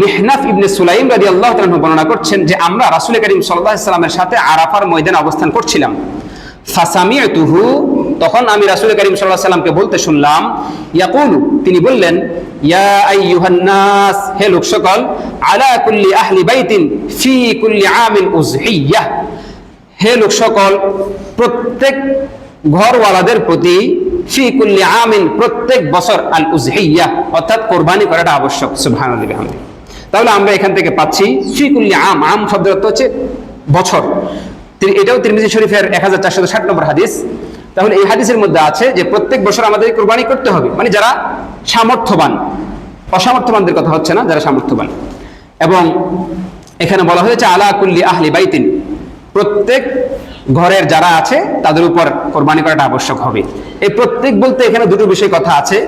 মিহনাফ ইবনে সুলাইম রাজি আল্লাহ বর্ণনা করছেন যে আমরা রাসুল করিম সাল্লাহ সাল্লামের সাথে আরাফার ময়দানে অবস্থান করছিলাম। ফাসামিয়তুহু তখন আমি রাসুল করিম সাল্লাহ সাল্লামকে বলতে শুনলাম, ইয়াকুলু, তিনি বললেন, ইয়া আইয়ুহান নাস হে লোক সকল আলা কুল্লি আহলি বাইতিন ফি কুল্লি আমিন উজহিয়াহ হে লোক সকল প্রত্যেক ঘরওয়ালাদের প্রতি ফি কুল্লি আমিন প্রত্যেক বছর আল উজহিয়া অর্থাৎ কোরবানি করাটা আবশ্যক। সুবহানাল্লাহি বিহামদি তাহলে আমরা এখান থেকে পাচ্ছি ফি কুল্লি আম। আম শব্দের অর্থ হচ্ছে বছর। এটাও তিরমিজি শরীফের এক হাজার চারশো ষাট নম্বর হাদিস। তাহলে এই হাদিসের মধ্যে আছে যে প্রত্যেক বছর আমাদের কোরবানি করতে হবে। মানে যারা সামর্থ্যবান, অসামর্থ্যবানদের কথা হচ্ছে না, যারা সামর্থ্যবান। এবং এখানে বলা হয়েছে, আলা কুল্লি আহলি বাইতিন। প্রত্যেক ঘরের যারা আছে, তাদের উপর কোরবানি করাটা আবশ্যক হবে। এই প্রত্যেক বলতে এখানে দুটো বিষয় কথা আছে।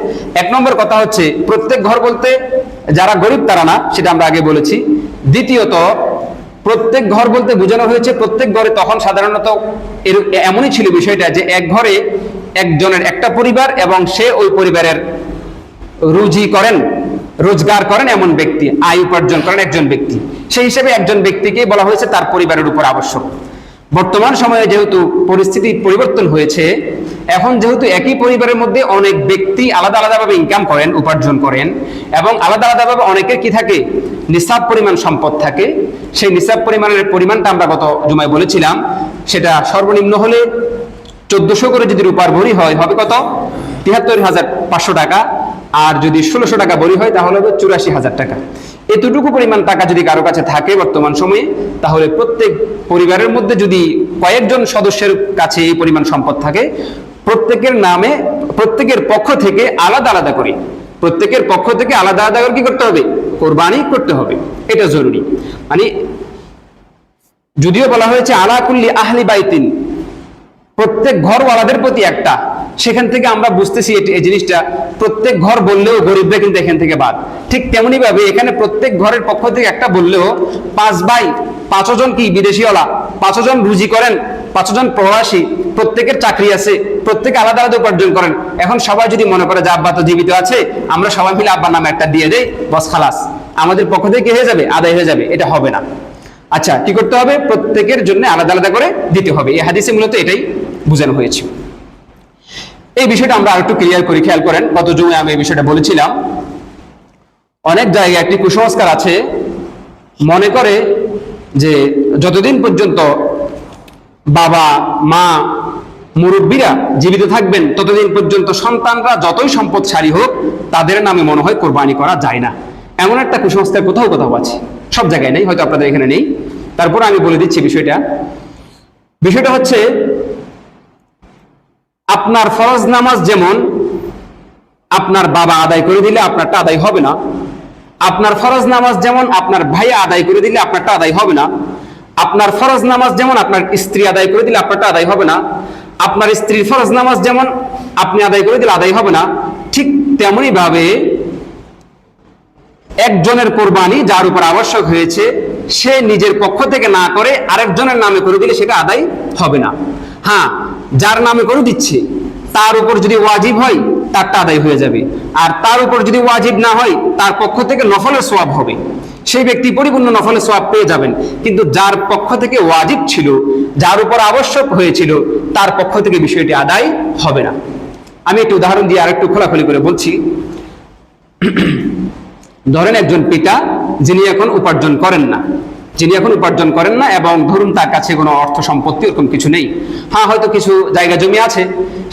এক নম্বর কথা হচ্ছে, প্রত্যেক ঘর বলতে যারা গরিব তারা না, সেটা আমরা আগে বলেছি। দ্বিতীয়ত, প্রত্যেক ঘর বলতে বোঝানো হয়েছে, প্রত্যেক ঘরে তখন সাধারণত এর এমনই ছিল বিষয়টা যে এক ঘরে একজনের একটা পরিবার এবং সে ওই পরিবারের রুজি করেন, রোজগার করেন এমন ব্যক্তি, আয় উপার্জন করেন একজন ব্যক্তি। সেই হিসেবে একজন ব্যক্তিকে বলা হয়েছে তার পরিবারের উপর আবশ্যক। বর্তমান সময়ে যেহেতু পরিস্থিতি পরিবর্তন হয়েছে এখন যেহেতু একই পরিবারের মধ্যে অনেক ব্যক্তি আলাদা আলাদাভাবে ইনকাম করেন, উপার্জন করেন, এবং আলাদা আলাদাভাবে অনেকের কি থাকে? নিসাব পরিমাণ সম্পদ থাকে। সেই নিসাব পরিমাণের পরিমাণটা আমরা গত জুমায় বলেছিলাম। সেটা সর্বনিম্ন হলে চোদ্দশো করে যদি রূপার ভরি হয়, হবে কত? তিয়াত্তর হাজার পাঁচশো টাকা। আর যদি ষোলোশো টাকা বড়ি হয়, তাহলে হবে চুরাশি হাজার টাকা। এতটুকু পরিমাণ টাকা যদি কারও কাছে থাকে বর্তমান সময়ে, তাহলে প্রত্যেক পরিবারের মধ্যে যদি কয়েকজন সদস্যের কাছে এই পরিমাণ সম্পদ থাকে প্রত্যেকের নামে, প্রত্যেকের পক্ষ থেকে আলাদা আলাদা করে। প্রত্যেকের পক্ষ থেকে আলাদা আলাদা করে কি করতে হবে? কোরবানি করতে হবে। এটা জরুরি। মানে যদিও বলা হয়েছে আলাকুল্লি আহলি বাইতিন। প্রত্যেক ঘরওয়ালাদের প্রতি একটা। সেখান থেকে আমরা বুঝতেছি এই জিনিসটা প্রত্যেক ঘর বললেও গরিবরা কিন্তু এখান থেকে বাদ। ঠিক তেমনি ভাবে এখানে প্রত্যেক ঘরের পক্ষ থেকে একটা বললেও পাঁচ ভাই পাঁচজন কি বিদেশিওয়ালা? পাঁচজন রুজি করেন পাঁচজন প্রবাসী, প্রত্যেকের চাকরি আছে, প্রত্যেকে আলাদা আলাদা উপার্জন করেন। এখন সবাই যদি মনে করে যে আব্বা তো জীবিত আছে, আমরা সবাই মিলে আব্বার নামে একটা দিয়ে দেই, বস খালাস, আমাদের পক্ষ থেকে হয়ে যাবে? আদায় হয়ে যাবে, এটা হবে না। আচ্ছা কি করতে হবে? প্রত্যেকের জন্য আলাদা আলাদা করে দিতে হবে। এই হাদিসে মূলত এটাই বোঝানো হয়েছে। এই বিষয়টা আমরা আরেকটু ক্লিয়ার করি, খেয়াল করেন, গত জুমে আমি এই বিষয়টা বলেছিলাম। অনেক জায়গায় একটি কুসংস্কার আছে, মনে করে যে যতদিন পর্যন্ত বাবা, মা, মুরব্বীরা জীবিত থাকবেন, ততদিন পর্যন্ত সন্তানরা যতই সম্পদশালী হোক, তাদের নামে মনে হয় কোরবানি করা যায় না। এমন একটা কুসংস্কার কোথাও কোথাও আছে, সব জায়গায় নেই, হয়তো আপনাদের এখানে নেই। তারপর আমি বলে দিচ্ছি বিষয়টা। বিষয়টা হচ্ছে আপনার ফরজ নামাজ যেমন, আপনার বাবা আদায় করে দিলে আপনারটা আদায় হবে না। আপনার ফরজ নামাজ যেমন, আপনার ভাই আদায় করে দিলে আপনারটা আদায় হবে না। আপনার ফরজ নামাজ যেমন, আপনার স্ত্রী আদায় করে দিলে আপনারটা আদায় হবে না। আপনার স্ত্রীর ফরজ নামাজ যেমন, আপনি আদায় করে দিলে আদায় হবে না। ঠিক তেমনি ভাবে একজনের কোরবানি যার উপর আবশ্যক হয়েছে, সে নিজের পক্ষ থেকে না করে আরেকজনের নামে করে দিলে সেটা আদায় হবে না। হ্যাঁ যার নামে করে দিচ্ছে তার উপর যদি ওয়াজিব হয় তারটা আদায় হয়ে যাবে। আর তার উপর যদি ওয়াজিব না হয়, তার পক্ষ থেকে নফলের সোয়াব হবে। সেই ব্যক্তি পরিপূর্ণ নফলের সোয়াব পেয়ে যাবেন। কিন্তু যার পক্ষ থেকে ওয়াজিব ছিল, যার উপর আবশ্যক হয়েছিল, তার পক্ষ থেকে বিষয়টি আদায় হবে না। আমি একটু উদাহরণ দিয়ে আরেকটু খোলাখুলি করে বলছি। ধরেন একজন পিতা, যিনি এখন উপার্জন করেন না। যিনি এখন উপার্জন করেন না এবং ধরুন তার কাছে কোনো অর্থ সম্পত্তি ওরকম কিছু নেই। হ্যাঁ হয়তো কিছু জায়গা জমি আছে,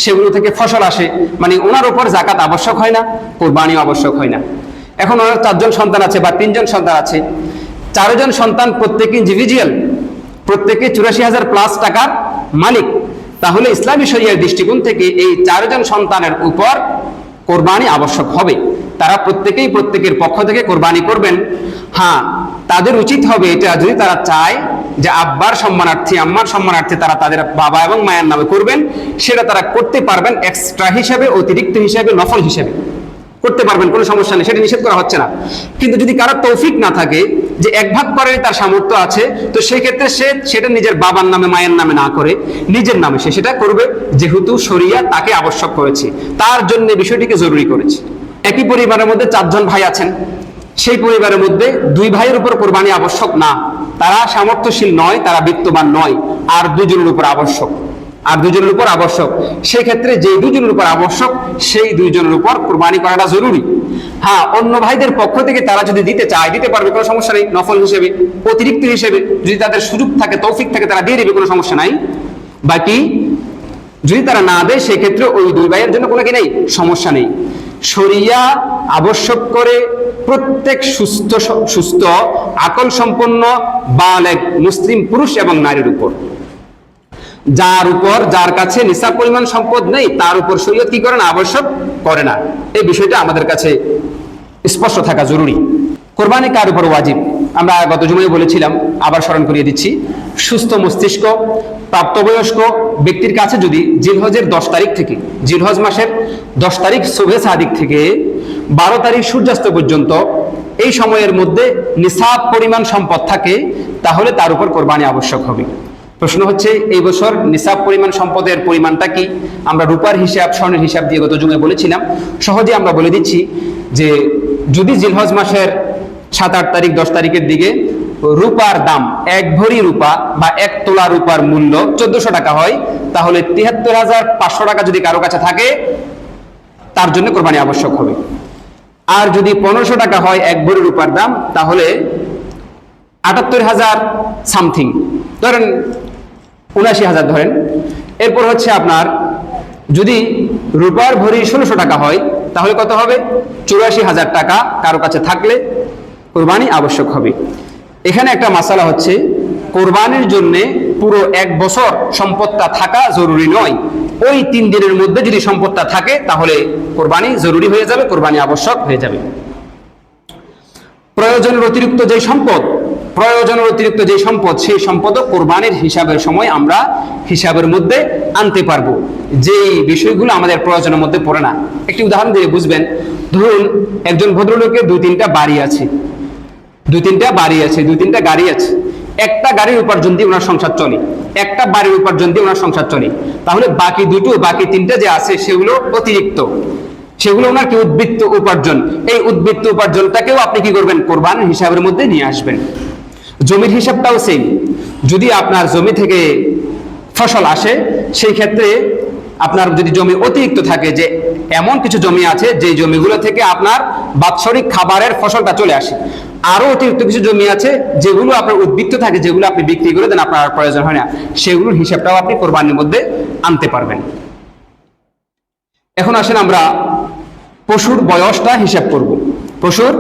সেগুলো থেকে ফসল আসে মানে ওনার উপর জাকাত আবশ্যক হয় না, কোরবানিও আবশ্যক হয় না। এখন ওনার চারজন সন্তান আছে বা তিনজন সন্তান আছে। চারজন সন্তান প্রত্যেকে ইন্ডিভিজুয়াল প্রত্যেকে চুরাশি হাজার প্লাস টাকার মালিক। তাহলে ইসলামী শরিয়ার দৃষ্টিকোণ থেকে এই চারজন সন্তানের উপর কোরবানি আবশ্যক হবে। তারা প্রত্যেকেই প্রত্যেকের পক্ষ থেকে কোরবানি করবেন। হ্যাঁ তাদের উচিত হবে এটা যদি তারা চায় যে আব্বার সম্মানার্থী, আম্মার সম্মানার্থী তারা তাদের বাবা এবং মায়ের নামে করবেন, সেটা তারা করতে পারবেন এক্সট্রা হিসেবে, অতিরিক্ত হিসেবে, নফল হিসেবে। করতে পারবেন, কোনো সমস্যা নেই, সেটা নিষেধ করা হচ্ছে না। কিন্তু যদি কারও তৌফিক না থাকে যে এক ভাগ করারই তার সামর্থ্য আছে, তো সেই ক্ষেত্রে সে সেটা নিজের বাবার নামে, মায়ের নামে না করে, নিজের নামে সে সেটা করবে, যেহেতু শরিয়া তাকে আবশ্যক করেছে। তার জন্য বিষয়টিকে জরুরি করেছে। একই পরিবারের মধ্যে চারজন ভাই আছেন। সেই পরিবারের মধ্যে দুই ভাইয়ের উপর কোরবানি আবশ্যক না। তারা সামর্থ্যশীল নয়, তারা বিত্তবান নয়, আর দুজনের উপর আবশ্যক। আর দুজনের উপর আবশ্যক। সেই ক্ষেত্রে যে দুজনের উপর আবশ্যক, সেই দুইজনের উপর কোরবানি করাটা জরুরি। হ্যাঁ অন্য ভাইদের পক্ষ থেকে তারা যদি দিতে চায়, দিতে পারবে, কোনো সমস্যা নেই, নফল হিসেবে, অতিরিক্ত হিসেবে যদি তাদের সুযোগ থাকে, তৌফিক থাকে, তারা দিয়ে দেবে, কোনো সমস্যা নাই। বাকি, যদি তারা না দেয়, সেক্ষেত্রে ওই দুই ভাইয়ের জন্য কোনো কি নেই, সমস্যা নেই। শরিয়া আবশ্যক করে প্রত্যেক সুস্থ সুস্থ, আকল সম্পন্ন, বালেক, মুসলিম পুরুষ এবং নারীর উপর। যার উপর, যার কাছে নিসাব পরিমাণ সম্পদ নেই, তার উপর শরীয়ত কি করে না? আবশ্যক করে না। এই বিষয়টা আমাদের কাছে স্পষ্ট থাকা জরুরি। কোরবানি কার উপর ওয়াজিব? আমরা গত জুমায় বলেছিলাম, আবার স্মরণ করিয়ে দিচ্ছি। সুস্থ মস্তিষ্ক, প্রাপ্তবয়স্ক ব্যক্তির কাছে যদি জিলহজের দশ তারিখ থেকে, জিলহজ মাসের দশ তারিখ শুভে সাদিক থেকে বারো তারিখ সূর্যাস্ত পর্যন্ত এই সময়ের মধ্যে নিসাব পরিমাণ সম্পদ থাকে, তাহলে তার উপর কোরবানি আবশ্যক হবে। প্রশ্ন হচ্ছে, এই বছর নিসাব পরিমাণ সম্পদের পরিমাণটা কি? আমরা রূপার হিসাব, স্বর্ণের হিসাব দিয়ে গত জুমে বলেছিলাম। সহজে আমরা বলে দিচ্ছি যে, যদি জিলহজ মাসের সাত, আট তারিখ, দশ তারিখের দিকে রূপার দাম, এক ভরি রূপা বা এক তোলা রূপার মূল্য চোদ্দশো টাকা হয়, তাহলে তিয়াত্তর হাজার পাঁচশো টাকা যদি কারও কাছে থাকে, তার জন্য কোরবানি আবশ্যক হবে। আর যদি পনেরোশো টাকা হয় এক ভরি রূপার দাম, তাহলে আটাত্তর হাজার সামথিং। ধরেন উনাশি হাজার ধরেন। এরপর হচ্ছে আপনার, যদি রূপার ভরি ষোলোশো টাকা হয়, তাহলে কত হবে? চুরাশি হাজার টাকা কারও কাছে থাকলে কোরবানি আবশ্যক হবে। এখানে একটা মাসালা হচ্ছে, কোরবানির জন্য পুরো এক বছর সম্পদটা থাকা জরুরি নয়। ওই তিন দিনের মধ্যে যদি সম্পদটা থাকে, তাহলে কোরবানি জরুরি হয়ে যাবে, কোরবানি আবশ্যক হয়ে যাবে। প্রয়োজনের অতিরিক্ত যে সম্পদ, প্রয়োজনের অতিরিক্ত যে সম্পদ, সেই সম্পদও কোরবানির হিসাবের সময় আমরা হিসাবের মধ্যে আনতে পারব। যে বিষয়গুলো আমাদের প্রয়োজনের মধ্যে পড়ে না। একটি উদাহরণ দিয়ে বুঝবেন। ধরুন, একজন ভদ্রলোকের দুই তিনটা বাড়ি আছে। দুই তিনটা বাড়ি আছে, দুই তিনটা গাড়ি আছে। একটা গাড়ির উপার্জন দিয়ে ওনার সংসার চলে, একটা বাড়ির উপার্জন দিয়ে ওনার সংসার চলে। তাহলে বাকি দুটো, বাকি তিনটা যে আছে, সেগুলো অতিরিক্ত। সেগুলো ওনার কি উদ্বৃত্ত উপার্জন? এই উদ্বৃত্ত উপার্জনটাকেও আপনি কি করবেন? কোরবান হিসাবের মধ্যে নিয়ে আসবেন। জমির হিসাবটাও সেম যদি আপনার জমি থেকে ফসল আসে, সেই ক্ষেত্রে আপনার যদি জমি অতিরিক্ত থাকে, যে এমন কিছু জমি আছে যে জমিগুলো থেকে আপনার বাৎসরিক খাবারের ফসলটা চলে আসে। আরও অতিরিক্ত কিছু জমি আছে যেগুলো আপনার উদ্বৃত্ত থাকে, যেগুলো আপনি বিক্রি করে দেন, আপনার প্রয়োজন হয় না। সেগুলোর হিসাবটাও আপনি কোরবানির মধ্যে আনতে পারবেন। এখন আসেন আমরা পশুর বয়সটা হিসাব করব। পশুর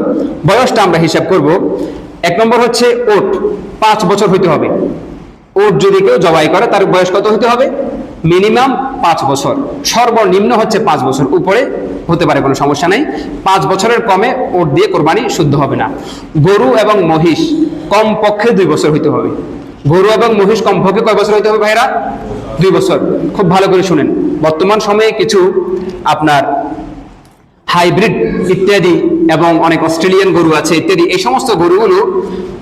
বয়সটা আমরা হিসাব করব। এক নম্বর হচ্ছে ওট, পাঁচ বছর হইতে হবে। ওট যদি কেউ জবাই করে, তার বয়স কত হতে হবে? মিনিমাম পাঁচ বছর। সর্বনিম্ন হচ্ছে পাঁচ বছর। উপরে হতে পারে কোনো সমস্যা নেই। পাঁচ বছরের কমে ওট দিয়ে কোরবানি শুদ্ধ হবে না। গরু এবং মহিষ কম পক্ষে দুই বছর হইতে হবে। গরু এবং মহিষ কমপক্ষে কয় বছর হইতে হবে ভাইরা দুই বছর। খুব ভালো করে শুনেন। বর্তমান সময়ে কিছু আপনার হাইব্রিড ইত্যাদি এবং অনেক অস্ট্রেলিয়ান গরু আছে ইত্যাদি। এই সমস্ত গরুগুলো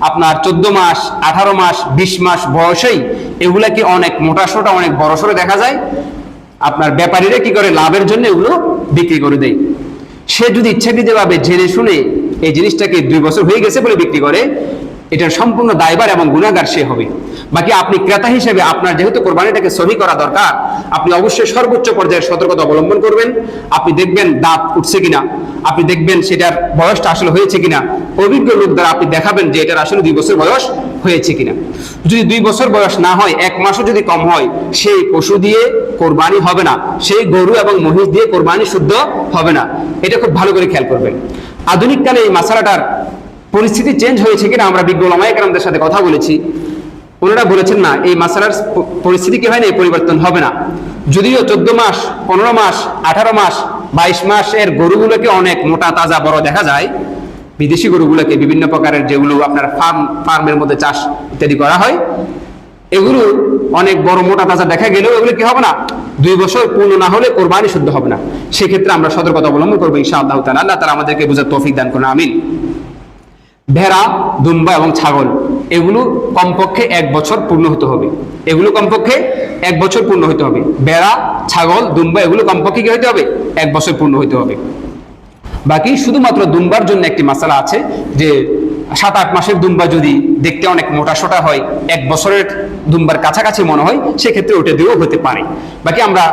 আপনার চোদ্দ মাস, আঠারো মাস, বিশ মাস বয়সেই এগুলাকে অনেক মোটা সোটা, অনেক বড় সড়ো দেখা যায়। আপনার ব্যাপারীরা কি করে? লাভের জন্য এগুলো বিক্রি করে দেয়। সে যদি ইচ্ছাকৃতভাবে জেনে শুনে এই জিনিসটাকে দুই বছর হয়ে গেছে বলে বিক্রি করে, এটার সম্পূর্ণ দায়বার এবং গুণাগার সে হবে। বাকি আপনি ক্রেতা হিসেবে আপনার যেহেতু কোরবানিটাকে সহি করা দরকার, আপনি অবশ্যই সর্বোচ্চ পর্যায়ের সতর্কতা অবলম্বন করবেন। আপনি দেখবেন দাঁত উঠছে কিনা, আপনি দেখবেন সেটার বয়সটা আসলে হয়েছে কিনা। অভিজ্ঞ লোক দ্বারা আপনি দেখাবেন যে এটার আসলে দুই বছর বয়স। হয়েছে কিনা। যদি দুই বছর বয়স না হয়, এক মাসও যদি কম হয়, সেই পশু দিয়ে কোরবানি হবে না। সেই গরু এবং মহিষ দিয়ে কোরবানি শুদ্ধ হবে না। এটা খুব ভালো করে খেয়াল করবেন। আধুনিক কালে এই মশালাটার পরিস্থিতি চেঞ্জ হয়েছে কিনা আমরা বিজ্ঞ ওলামায়ামদের সাথে কথা বলেছি। ওনারা বলেছেন, না, এই মাসালার পরিস্থিতি কি হয় না, এই পরিবর্তন হবে না। যদিও চোদ্দ মাস, পনেরো মাস, আঠারো মাস, বাইশ মাসের গরুগুলোকে অনেক মোটা, তাজা, বড় দেখা যায় বিদেশি গরুগুলোকে বিভিন্ন প্রকারের যেগুলো আপনার ফার্ম, ফার্মের মধ্যে চাষ ইত্যাদি করা হয়, এগুলো অনেক বড় মোটা তাজা দেখা গেলেও এগুলো কি হবে না? দুই বছর পূর্ণ না হলে কোরবানি শুদ্ধ হবে না। সেক্ষেত্রে আমরা সতর্কতা অবলম্বন করব ইনশা আল্লাহ তালা আল্লাহ তারা আমাদেরকে বুঝার তৌফিক দান করুন, আমিন। ভেড়া, দুম্বা এবং ছাগল, এগুলো কমপক্ষে এক বছর পূর্ণ হতে হবে। এগুলো কমপক্ষে এক বছর পূর্ণ হতে হবে। ভেড়া, ছাগল, দুম্বা এগুলো কমপক্ষে কি হতে হবে? এক বছর পূর্ণ হতে হবে। বাকি শুধুমাত্র দুম্বার জন্য একটি মাসালা আছে যে সাত আট মাসের দুম্বা যদি দেখতে অনেক মোটা সোটা হয়, এক বছরের দুম্বার কাছাকাছি মনে হয়, সেক্ষেত্রে ওটা দিয়েও হতে পারে। বাকি আমরা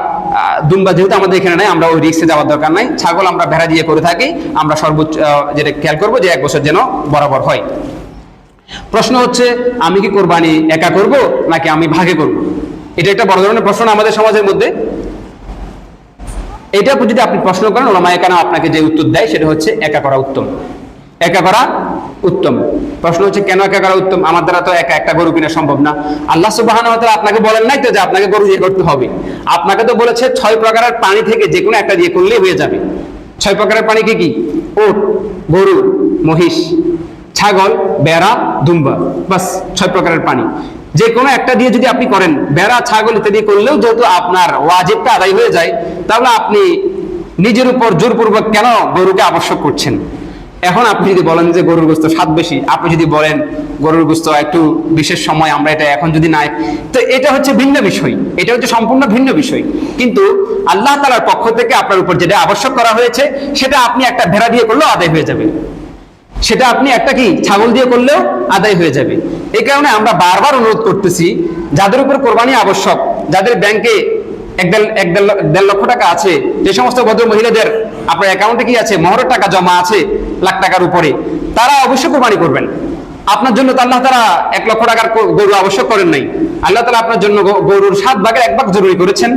দুম্বা যেহেতু আমাদের এখানে নাই, আমরা ওই রিক্সে যাওয়ার দরকার নাই। ছাগল আমরা ভেড়া দিয়ে করে থাকি, আমরা সর্বোচ্চ যেটা খেয়াল করব যে এক বছর যেন বরাবর হয়। প্রশ্ন হচ্ছে, আমি কি কোরবানি একা করব নাকি আমি ভাগে করব? এটা একটা বড় ধরনের প্রশ্ন আমাদের সমাজের মধ্যে। এটা যদি আপনি প্রশ্ন করেন ওলামা একানা আপনাকে যে উত্তর দেয়, সেটা হচ্ছে একা করা উত্তম। একা করা উত্তম। প্রশ্ন হচ্ছে, কেন একা করা উত্তম? আমার দ্বারা তো একা একটা গরু কিনা সম্ভব না। আল্লাহ ওয়া আপনাকে বলেন নাই তো যে আপনাকে গরু ইয়ে করতে হবে। আপনাকে তো বলেছে, ছয় প্রকারের পানি থেকে যে কোনো একটা দিয়ে করলেই হয়ে যাবে। ছয় প্রকারের পানি কি কি? ওট, গরু, মহিষ, ছাগল, বেড়া, দুম্বা। বাস, ছয় প্রকারের পানি। যে কোনো একটা দিয়ে যদি আপনি করেন বেড়া ছাগল ইত্যাদি করলেও যেহেতু আপনার ওয়াজিবটা আদায় হয়ে যায়, তাহলে আপনি নিজের উপর জোরপূর্বক কেন গরুকে আবশ্যক করছেন? এখন আপনি যদি বলেন যে গরুর গোস্ত স্বাদ বেশি, আপনি যদি বলেন গরুর গোস্ত একটু বিশেষ সময়, আমরা এটা এখন যদি নাই, তো এটা হচ্ছে ভিন্ন বিষয়, এটা হচ্ছে সম্পূর্ণ ভিন্ন বিষয়। কিন্তু আল্লাহ তালার পক্ষ থেকে আপনার উপর যেটা আবশ্যক করা হয়েছে, সেটা আপনি একটা ভেড়া দিয়ে করলেও আদায় হয়ে যাবে। সেটা আপনি একটা কি, ছাগল দিয়ে করলেও আদায় হয়ে যাবে। এই কারণে আমরা বারবার অনুরোধ করতেছি, যাদের উপর কোরবানি আবশ্যক, যাদের ব্যাংকে এক এক দেড় লক্ষ টাকা আছে, যে সমস্ত ভদ্র মহিলাদের আপনার অ্যাকাউন্টে কি আছে মহরের টাকা জমা আছে, লাখ টাকার উপরে, তারা অবশ্যই কোরবানি করবেন। আপনার জন্য তো আল্লাহ তারা এক লক্ষ টাকার গরু আবশ্যক করেন নাই। আল্লাহ তালা আপনার জন্য গরুর সাত ভাগের এক ভাগ জরুরি করেছেন।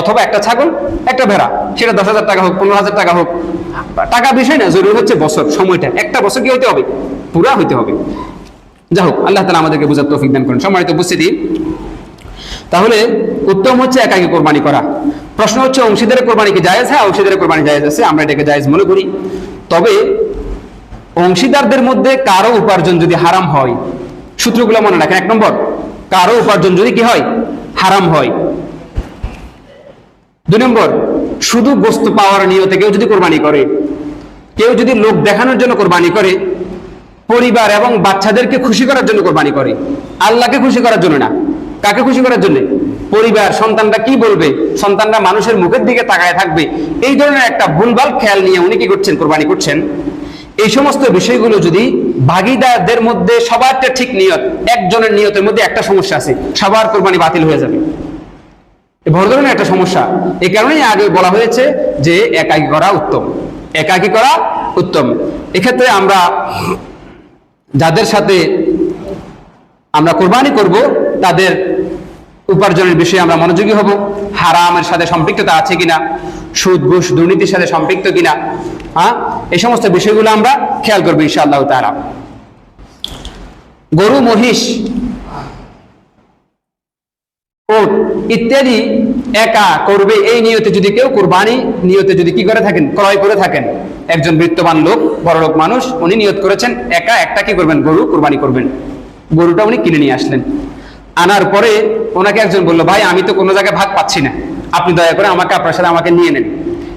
অথবা একটা ছাগল, একটা ভেড়া, সেটা দশ হাজার টাকা হোক, পনেরো হাজার টাকা হোক। টাকা বিষয় না, জরুরি হচ্ছে বছর, সময়টা। একটা বছর কি হইতে হবে? পুরা হইতে হবে। যা হোক আল্লাহ তালা আমাদেরকে বোঝার তৌফিক দান করেন। সম্মানিত উপস্থিতি, তাহলে উত্তম হচ্ছে একাকি কোরবানি করা। প্রশ্ন হচ্ছে, অংশীদারের কোরবানি কি জায়েজ? হ্যাঁ অংশীদারের কোরবানি জায়েজ আছে, আমরা এটাকে জায়েজ মনে করি। তবে অংশীদারদের মধ্যে কারও উপার্জন যদি হারাম হয়, সূত্রগুলো মনে রাখেন। এক নম্বর, কারও উপার্জন যদি কি হয়, হারাম হয়। দুই নম্বর, শুধু বস্তু পাওয়ার নিয়তে কেউ যদি কোরবানি করে, কেউ যদি লোক দেখানোর জন্য কোরবানি করে পরিবার এবং বাচ্চাদেরকে খুশি করার জন্য কোরবানি করে। আল্লাহকে খুশি করার জন্য না। কাকে খুশি করার জন্য? পরিবার, সন্তানরা কি বলবে? সন্তানরা মানুষের মুখের দিকে তাকায় থাকবে। এই ধরনের একটা ভুলভাল খেয়াল নিয়ে উনি কি করছেন? কোরবানি করছেন। এই সমস্ত বিষয়গুলো যদি ভাগিদারদের মধ্যে সবারটা ঠিক নিয়ত, একজনের নিয়তের মধ্যে একটা সমস্যা আছে, সবার কোরবানি বাতিল হয়ে যাবে। বড় ধরনের একটা সমস্যা। এই কারণেই আগে বলা হয়েছে যে একাকী করা উত্তম। একাকী করা উত্তম। এক্ষেত্রে আমরা যাদের সাথে আমরা কোরবানি করব, তাদের উপার্জনের বিষয়ে আমরা মনোযোগী হব। হারামের সাথে সম্পৃক্ততা আছে কিনা? সুদ, ঘুষ, দুর্নীতির সাথে সম্পৃক্ত কিনা? হ্যাঁ? এই সমস্ত বিষয়গুলো আমরা খেয়াল করব ইনশাআল্লাহ তারা গরু, মহিষ ইত্যাদি একা করবে, এই নিয়তে যদি কেউ কোরবানি নিয়তে যদি কি করে থাকেন? ক্রয় করে থাকেন। একজন বৃত্তবান লোক, বড় লোক মানুষ, উনি নিয়ত করেছেন, একা একটা কি করবেন? গরু কোরবানি করবেন। গরুটা উনি কিনে নিয়ে আসলেন। আনার পরে ওনাকে একজন বলল, ভাই, আমি তো কোনো জায়গায় ভাগ পাচ্ছি না। আপনি দয়া করে আমাকে, আপনার সাথে আমাকে নিয়ে নেন।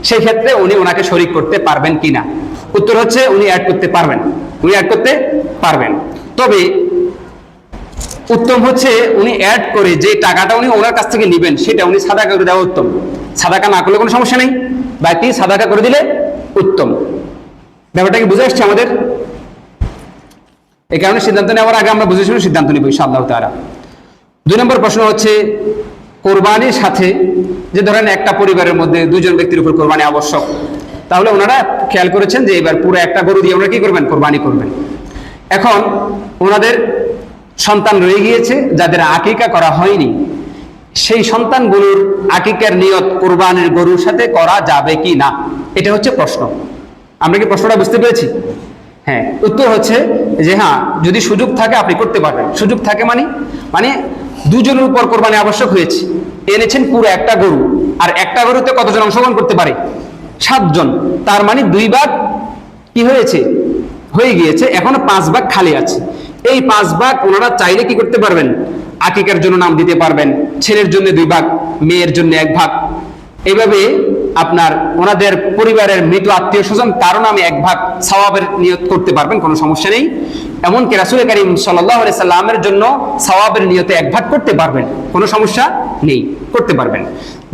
সেই ক্ষেত্রে উনি ওনাকে শরিক করতে পারবেন কিনা? উত্তর হচ্ছে, উনি অ্যাড করতে পারবেন। উনি অ্যাড করতে পারবেন। তবে উত্তম হচ্ছে উনি অ্যাড করে যে টাকাটা উনি ওনার কাছ থেকে নেবেন, সেটা উনি সাদাকা করে দেওয়া উত্তম। সাদাকা না করলে কোনো সমস্যা নেই। বাকি সাদাকা করে দিলে উত্তম। ব্যাপারটা কি বুঝে আসছে আমাদের? এই কারণে সিদ্ধান্ত নেওয়ার আগে আমরা বুঝে সিদ্ধান্ত নিব ইনশাআল্লাহ তারা দুই নম্বর প্রশ্ন হচ্ছে, কোরবানির সাথে যে ধরেন একটা পরিবারের মধ্যে দুজন ব্যক্তির উপর কোরবানি আবশ্যক, তাহলে ওনারা খেয়াল করেছেন যে এবার পুরো একটা গরু দিয়ে ওনারা কি করবেন? কোরবানি করবেন। এখন ওনাদের সন্তান রয়ে গিয়েছে, যাদের আকিকা করা হয়নি। সেই সন্তানগুলোর আকিকার নিয়ত কোরবানের গরুর সাথে করা যাবে কি না? এটা হচ্ছে প্রশ্ন। আমরা কি প্রশ্নটা বুঝতে পেরেছি? হ্যাঁ উত্তর হচ্ছে যে হ্যাঁ যদি সুযোগ থাকে আপনি করতে পারবেন। সুযোগ থাকে মানে? মানে দুজনের উপর কোরবানি আবশ্যক হয়েছে। এনেছেন পুরো একটা গরু, আর একটা গরুতে কতজন অংশগ্রহণ করতে পারে? সাতজন। তার মানে দুই ভাগ কি হয়েছে? হয়ে গিয়েছে, এখনও পাঁচ ভাগ খালি আছে। এই পাঁচ ভাগ ওনারা চাইলে কি করতে পারবেন? আকিকার জন্য নাম দিতে পারবেন, ছেলের জন্য দুই ভাগ, মেয়ের জন্য এক ভাগ। এইভাবে আপনার ওনাদের পরিবারের মৃত আত্মীয় স্বজন কারও নামে এক ভাগ সওয়াবের নিয়ত করতে পারবেন, কোনো সমস্যা নেই। এমনকি রাসুল করিম সাল্লামের জন্য সওয়াবের নিয়তে এক ভাগ করতে পারবেন, কোনো সমস্যা নেই, করতে পারবেন।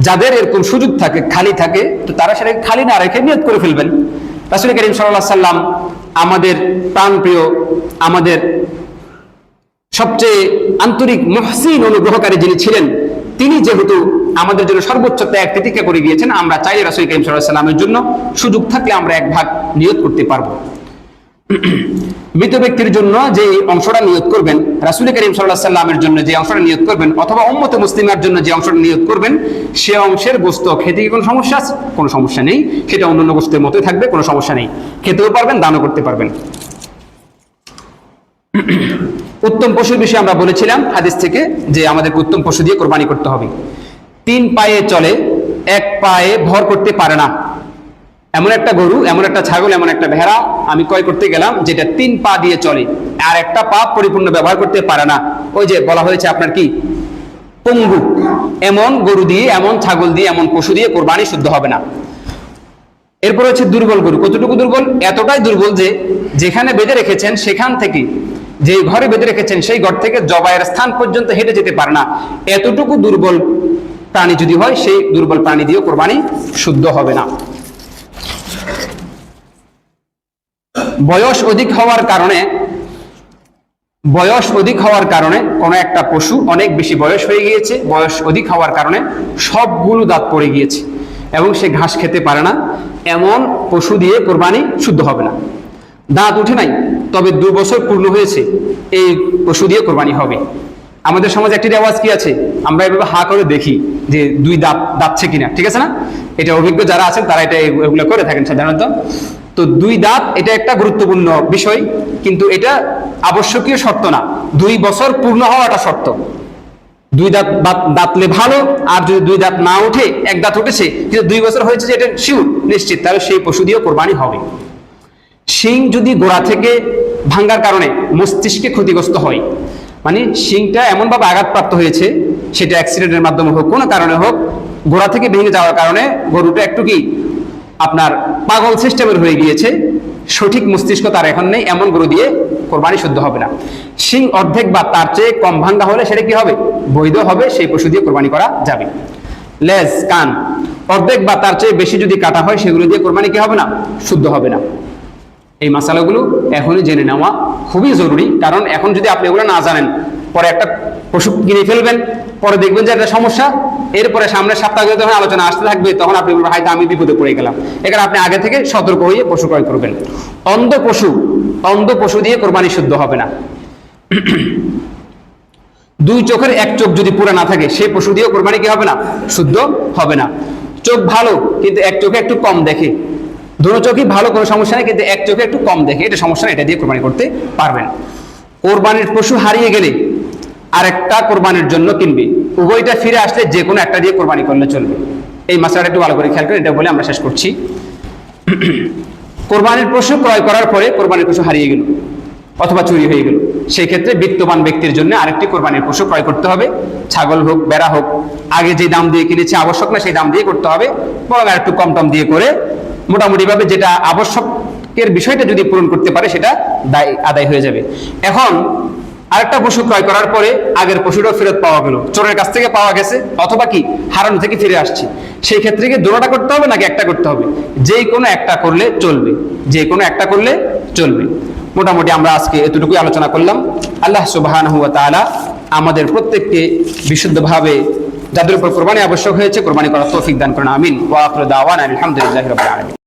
যাদের এরকম সুযোগ থাকে, খালি থাকে, তো তারা সেটাকে খালি না রেখে নিয়ত করে ফেলবেন। রাসুল করিম সাল্লাহ সাল্লাম আমাদের প্রাণপ্রিয়, আমাদের সবচেয়ে আন্তরিক মহসিন অনুগ্রহকারী যিনি ছিলেন, তিনি যেহেতু আমাদের জন্য সর্বোচ্চ ত্যাগ প্রতিজ্ঞা করে গিয়েছেন, আমরা চাইলে রাসুল করিম সাল্লামের জন্য সুযোগ থাকলে আমরা এক ভাগ নিয়োগ করতে পারব। মৃত ব্যক্তির জন্য যে অংশটা নিয়োগ করবেন, রাসুল করিম সাল্লাহ সাল্লামের জন্য যে অংশটা নিয়োগ করবেন, অথবা উম্মতে মুসলিমের জন্য যে অংশটা নিয়োগ করবেন, সে অংশের গোস্ত খেতে কি কোনো সমস্যা আছে? কোনো সমস্যা নেই। সেটা অন্যান্য গোস্তের মতোই থাকবে, কোনো সমস্যা নেই। খেতেও পারবেন, দানও করতে পারবেন। উত্তম পশুর বিষয়ে আমরা বলেছিলাম হাদিস থেকে যে আমাদেরকে উত্তম পশু দিয়ে কোরবানি করতে হবে। তিন পায়ে চলে, এক পায়ে ভর করতে পারে না। এমন একটা গরু, এমন একটা ছাগল, এমন একটা ভেড়া আমি ক্রয় করতে গেলাম যেটা তিন পা দিয়ে চলে আর একটা পা পরিপূর্ণ ব্যবহার করতে পারে না। ওই যে বলা হয়েছে আপনার কি? পঙ্গু। এমন গরু দিয়ে, এমন ছাগল দিয়ে, এমন পশু দিয়ে কোরবানি শুদ্ধ হবে না। এরপর হচ্ছে দুর্বল গরু। কতটুকু দুর্বল? এতটাই দুর্বল যে যেখানে বেঁধে রেখেছেন সেখান থেকে যে ঘরে বেঁধে রেখেছেন, সেই ঘর থেকে জবাইয়ের স্থান পর্যন্ত হেঁটে যেতে পারে না। এতটুকু দুর্বল প্রাণী যদি হয়, সেই দুর্বল প্রাণী দিয়েও কোরবানি শুদ্ধ হবে না। বয়স অধিক হওয়ার কারণে, বয়স অধিক হওয়ার কারণে কোনো একটা পশু অনেক বেশি বয়স হয়ে গিয়েছে, বয়স অধিক হওয়ার কারণে সবগুলো দাঁত পড়ে গিয়েছে এবং সে ঘাস খেতে পারে না। এমন পশু দিয়ে কোরবানি শুদ্ধ হবে না। দাঁত উঠে নাই, তবে দু বছর পূর্ণ হয়েছে, এই পশু দিয়ে কোরবানি হবে। আমাদের সমাজে একটি রেওয়াজ কি আছে? আমরা এভাবে হা করে দেখি যে দুই দাঁত দাঁতছে কিনা, ঠিক আছে না? এটা অভিজ্ঞ যারা আছেন, তারা এটা এগুলো করে থাকেন সাধারণত। তো দুই দাঁত, এটা একটা গুরুত্বপূর্ণ বিষয়, কিন্তু এটা আবশ্যকীয় শর্ত না। দুই বছর পূর্ণ হওয়াটা শর্ত। দুই দাঁত দাঁতলে ভালো, আর যদি দুই দাঁত না উঠে, এক দাঁত উঠেছে, কিন্তু দুই বছর হয়েছে যে এটা শিউর নিশ্চিত, তাহলে সেই পশু দিয়েও কোরবানি হবে। শিং যদি গোড়া থেকে ভাঙ্গার কারণে মস্তিষ্কে ক্ষতিগ্রস্ত হয় মানে শিংটা এমনভাবে আঘাতপ্রাপ্ত হয়েছে, সেটা অ্যাক্সিডেন্টের মাধ্যমে হোক, কোনো কারণে হোক, গোড়া থেকে ভেঙে যাওয়ার কারণে গরুটা একটু কি আপনার পাগল সিস্টেমের হয়ে গিয়েছে, সঠিক মস্তিষ্ক তার এখন নেই, এমন গরু দিয়ে কোরবানি শুদ্ধ হবে না। শিং অর্ধেক বা তার চেয়ে কম ভাঙ্গা হলে সেটা কি হবে? বৈধ হবে, সেই পশু দিয়ে কোরবানি করা যাবে। লেজ, কান, অর্ধেক বা তার চেয়ে বেশি যদি কাটা হয়, সেগুলো দিয়ে কোরবানি কি হবে না? শুদ্ধ হবে না। এই মশালাগুলো এখনই জেনে নেওয়া খুবই জরুরি। কারণ এখন যদি আপনি এগুলো না জানেন, পরে একটা পশু কিনে ফেলবেন, পরে দেখবেন যে একটা সমস্যা, এরপরে সামনের সপ্তাহে যখন আলোচনা আসতে থাকবে, তখন আপনি হয়তো আমি বিপদে পড়ে গেলাম। এখানে আপনি আগে থেকে সতর্ক হয়ে পশু ক্রয় করবেন। অন্ধ পশু অন্ধ পশু দিয়ে কোরবানি শুদ্ধ হবে না। দুই চোখের এক চোখ যদি পুরা না থাকে সেই পশু দিয়েও কোরবানি কি হবে না? শুদ্ধ হবে না। চোখ ভালো, কিন্তু এক চোখে একটু কম দেখে। দুটো চোখই ভালো, কোনো সমস্যা নেই, কিন্তু এক চোখে একটু কম দেখে, এটা সমস্যা এটা দিয়ে কোরবানি করতে পারবেন। কোরবানির পশু হারিয়ে গেলে আরেকটা কোরবানির জন্য কিনবে। উভয়টা ফিরে আসলে যে কোনো একটা দিয়ে কোরবানি করলে চলবে। এই মাসাটা একটু ভালো করে খেয়াল করে, এটা বলে আমরা শেষ করছি। কোরবানির পশু ক্রয় করার পরে কোরবানির পশু হারিয়ে গেল, অথবা চুরি হয়ে গেল। সেই ক্ষেত্রে বিত্তবান ব্যক্তির জন্য আরেকটি কোরবানির পশু ক্রয় করতে হবে। ছাগল হোক, বেড়া হোক, আগে যে দাম দিয়ে কিনেছে, আবশ্যক না, সেই দাম দিয়ে করতে হবে। বরং আর একটু কম টম দিয়ে করে মোটামুটি ভাবে যেটা আবশ্যকের বিষয়টা যদি পূরণ করতে পারে, সেটা দায়, আদায় হয়ে যাবে। এখন আরেকটা পশু ক্রয় করার পরে আগের পশুটাও ফেরত পাওয়া গেল। চোরের কাছ থেকে পাওয়া গেছে, অথবা কি হারানো থেকে ফিরে আসছে। সেই ক্ষেত্রে কি দুটোটা করতে হবে নাকি একটা করতে হবে? যে কোনো একটা করলে চলবে। যে কোনো একটা করলে চলবে। মোটামুটি আমরা আজকে এতটুকুই আলোচনা করলাম। আল্লাহ তাআলা আমাদের প্রত্যেককে বিশুদ্ধভাবে যাদের উপর কোরবানি আবশ্যক হয়েছে, কোরবানি করার তৌফিক দান করেন, আমিন। ওয়া আখিরু দাওয়ানা আলহামদুলিল্লাহি রাব্বিল আলামিন।